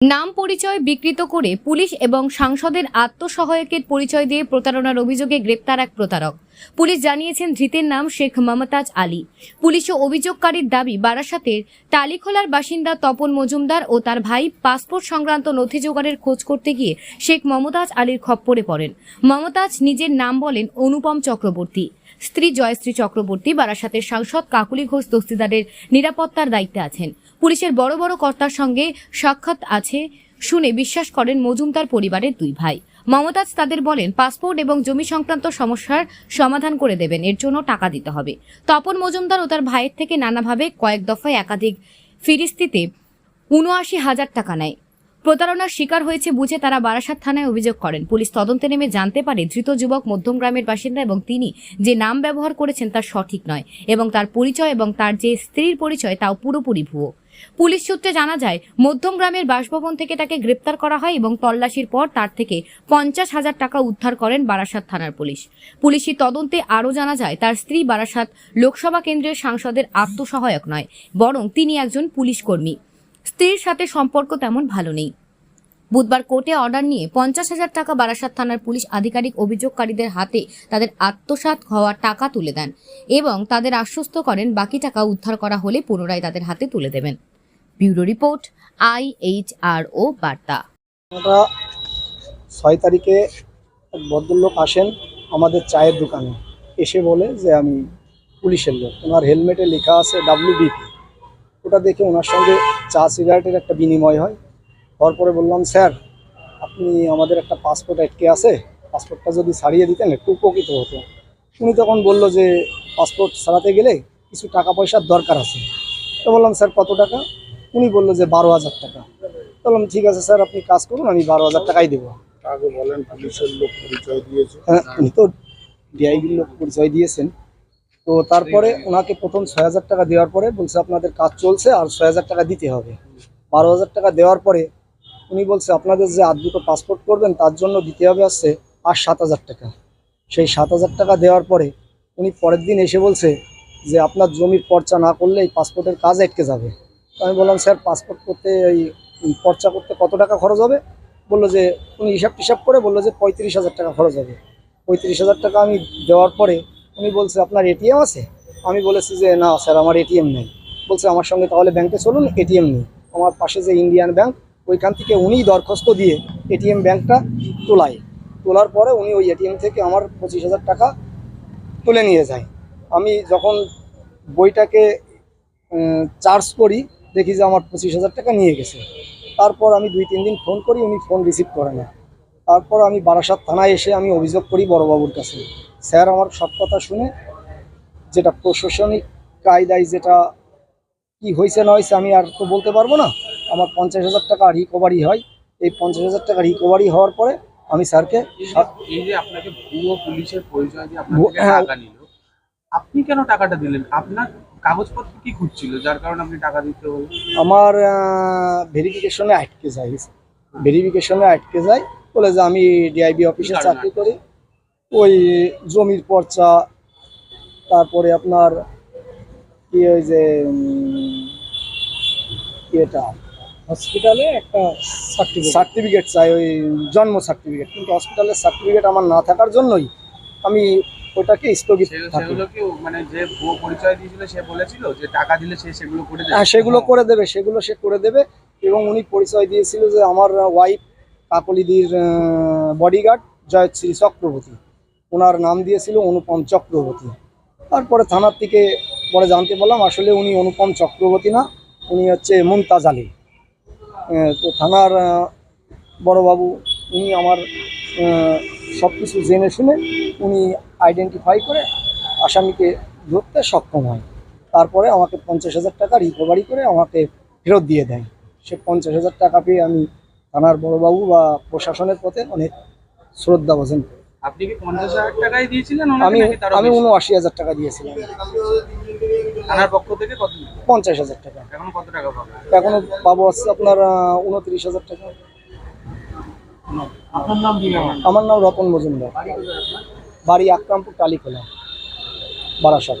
নাম পরিচয় বিকৃত করে পুলিশ এবং সাংসদের আত্মসহায়কের পরিচয় দিয়ে প্রতারণার অভিযোগে গ্রেপ্তার এক প্রতারক। পুলিশ জানিয়েছেন ধৃতের নাম শেখ মমতাজ আলী। পুলিশ ও অভিযোগকারীর দাবি, বারাসাতের টালিখোলার বাসিন্দা তপন মজুমদার ও তার ভাই পাসপোর্ট সংক্রান্ত নথি জোগাড়ের খোঁজ করতে গিয়ে শেখ মমতাজ আলীর খপ্পরে পড়েন। মমতাজ নিজের নাম বলেন অনুপম চক্রবর্তী। স্ত্রী জয়শ্রী চক্রবর্তী বারাসাতের সাংসদ কাকুলি ঘোষ দস্তিদারের নিরাপত্তার দায়িত্বে আছেন। পুলিশের বড় বড় কর্তার সঙ্গে সাক্ষাৎ আছে শুনে বিশ্বাস করেন মজুমদার পরিবারের দুই ভাই। মমতাজ তাদের বলেন, পাসপোর্ট এবং জমি সংক্রান্ত সমস্যার সমাধান করে দেবেন, এর জন্য টাকা দিতে হবে। তপন মজুমদার ও তার ভাইয়ের থেকে নানাভাবে কয়েক দফায় একাধিক ফিরিস্তিতে উনআশি হাজার টাকা নেয়। প্রতারণার শিকার হয়েছে বুঝে তারা বারাসাত থানায় অভিযোগ করেন। পুলিশ তদন্তে নেমে জানতে পারে ধৃত যুবক মধ্যম গ্রামের বাসিন্দা এবং তিনি যে নাম ব্যবহার করেছেন তা সঠিক নয় এবং তার পরিচয় এবং তার যে স্ত্রীর পরিচয় তাও পুরোপুরি ভুয়ো। পুলিশ সূত্রে জানা যায়, মধ্যম গ্রামের বাসভবন থেকে তাকে গ্রেপ্তার করা হয় এবং তল্লাশির পর তার থেকে পঞ্চাশ হাজার টাকা উদ্ধার করেন বারাসাত থানার পুলিশ। পুলিশি তদন্তে আরও জানা যায়, তার স্ত্রী বারাসাত লোকসভা কেন্দ্রের সাংসদের আত্মসহায়ক নয়, বরং তিনি একজন পুলিশ কর্মী। স্ত্রীর সাথে সম্পর্ক তেমন ভালো নেই। বুধবার কোর্টে অর্ডার নিয়ে পঞ্চাশ হাজার টাকা বারাসাত থানার পুলিশ আধিকারিক অভিযোগকারীদের হাতে তাদের আত্মসাৎ হওয়ার টাকা তুলে দেন এবং তাদের আশ্বস্ত করেন বাকি টাকা উদ্ধার করা হলে পুনরায় তাদের হাতে তুলে দেবেন। Bureau report I H R O বার্তা ছয় তারিখে এক ভদ্রলোক আসেন আমাদের চায়ের দোকানে। এসে বলে যে আমি পুলিশের লোক, ওনার হেলমেটে লেখা আছে ডাব্লিউবিপি ওটা দেখে ওনার সঙ্গে চা সিগারেটের একটা বিনিময় হয়। হওয়ার পরে বললাম স্যার আপনি আমাদের একটা পাসপোর্ট আটকে আছে। পাসপোর্টটা যদি ছাড়িয়ে দিতেন একটু উপকৃত হতো উনি তখন বলল যে পাসপোর্ট ছাড়াতে গেলে কিছু টাকা পয়সার দরকার আছে। তো বললাম স্যার কত টাকা? উনি বলল যে বারো হাজার টাকা। বললাম ঠিক আছে স্যার আপনি কাজ করুন আমি বারো হাজার টাকাই দেবো। আগে বলেন পুলিশের লোক পরিচয় দিয়েছে। হ্যাঁ, উনি তো ডিআইবির লোক পরিচয় দিয়েছেন। তো তারপরে ওনাকে প্রথম ছয় হাজার টাকা দেওয়ার পরে বলছে আপনাদের কাজ চলছে আর ছয় হাজার টাকা দিতে হবে। বারো হাজার টাকা দেওয়ার পরে উনি বলছে, আপনাদের যে আর দুটো পাসপোর্ট করবেন, তার জন্য দিতে হবে আসছে আর সাত হাজার টাকা। সেই সাত হাজার টাকা দেওয়ার পরে উনি পরের দিন এসে বলছে যে, আপনার জমির পর্চা না করলে এই পাসপোর্টের কাজ আটকে যাবে। তো আমি বললাম, স্যার পাসপোর্ট করতে এই পর্চা করতে কত টাকা খরচ হবে? বলল যে, উনি হিসাব টিসাব করে বলল যে, পঁয়ত্রিশ হাজার টাকা খরচ হবে। পঁয়ত্রিশ হাজার টাকা আমি দেওয়ার পরে উনি বলছে, আপনার এটিএম আছে? আমি বলেছি যে, না স্যার, আমার এটিএম নেই। বলছে, আমার সঙ্গে তাহলে ব্যাংকে চলুন, এটিএম নেই। আমার পাশে যে ইন্ডিয়ান ব্যাংক ওইখান থেকে উনিই দরখাস্ত দিয়ে এটিএম ব্যাংকটা তোলায়। তোলার পরে উনি ওই এটিএম থেকে আমার পঁচিশ হাজার টাকা তুলে নিয়ে যায়। আমি যখন বইটাকে চার্জ করি, দেখি যে আমার পঁচিশ হাজার টাকা নিয়ে গেছে। তারপর আমি দুই, তিন দিন ফোন করি, উনি ফোন রিসিভ করে না। তারপর আমি বারাসাত থানায় এসে আমি অভিযোগ করি বড়বাবুর কাছে। স্যার আমার সব কথা শুনে যেটা প্রশাসনিক কায়দায় যেটা কি হয়েছে না হয়েছে আমি আর তো বলতে পারব না। আমার পঞ্চাশ হাজার টাকা রিকভারি হয়। এই পঞ্চাশ হাজার টাকা রিকভারি হওয়ার পরে আমি স্যারকে এই যে- আপনাকে ভুয়ো পুলিশের পরিচয় দিয়ে আপনার ভুয়ো- থেকে হ্যাঁ। টাকা নিল আপনি কেন টাকাটা দিলেন? আপনার কাগজপত্র কি খুঁজছিল? যার কারণে আপনি টাকা দিতে হলো? আমার ভেরিফিকেশনে আটকে যায়। ভেরিফিকেশনে আটকে যায়। বলে যে আমি ডিআইবি অফিসে চাকরি করি। ওই জমির পর্চা তারপরে আপনার কি ওই যে ইয়েটা হসপিটালে একটা সার্টিফিকেট সার্টিফিকেট চাই ওই জন্ম সার্টিফিকেট কিন্তু হসপিটালের সার্টিফিকেট আমার না থাকার জন্যই আমি ওটাকে স্থগিত মানে যে পরিচয় দিয়েছিল সে বলেছিল যে টাকা দিলে সে সেগুলো করে দেবে? হ্যাঁ সেগুলো করে দেবে সেগুলো সে করে দেবে এবং উনি পরিচয় দিয়েছিল যে আমার ওয়াইফ কাকলিদির বডিগার্ড জয়শ্রী চক্রবর্তী। ওনার নাম দিয়েছিল অনুপম চক্রবর্তী। তারপরে থানার থেকে পরে জানতে পারলাম আসলে উনি অনুপম চক্রবর্তী না, উনি হচ্ছে মুমতাজ আলী। তো থানার বড়বাবু, উনি আমার সব কিছু জেনে শুনে উনি আইডেন্টিফাই করে আসামিকে ধরতে সক্ষম হয়। তারপরে আমাকে পঞ্চাশ হাজার টাকা রিকভারি করে আমাকে ফেরত দিয়ে দেয়। সে পঞ্চাশ হাজার টাকা পেয়ে আমি থানার বড়বাবু বা প্রশাসনের পথে অনেক শ্রদ্ধা বোঝেন আপনি কি পঞ্চাশ হাজার টাকাই দিয়েছিলেন আমি আমি? উনআশি হাজার টাকা দিয়েছিলাম। থানার পক্ষ থেকে কত? পঞ্চাশ হাজার টাকা। এখন কত টাকা পাবেন এখনও পাবো হচ্ছে আপনার উনত্রিশ হাজার টাকা। আপনার নাম কি আমার আমার নাম রতন মজুমদার। বাড়ি আকরামপুর টালিখোলা বারাসাত।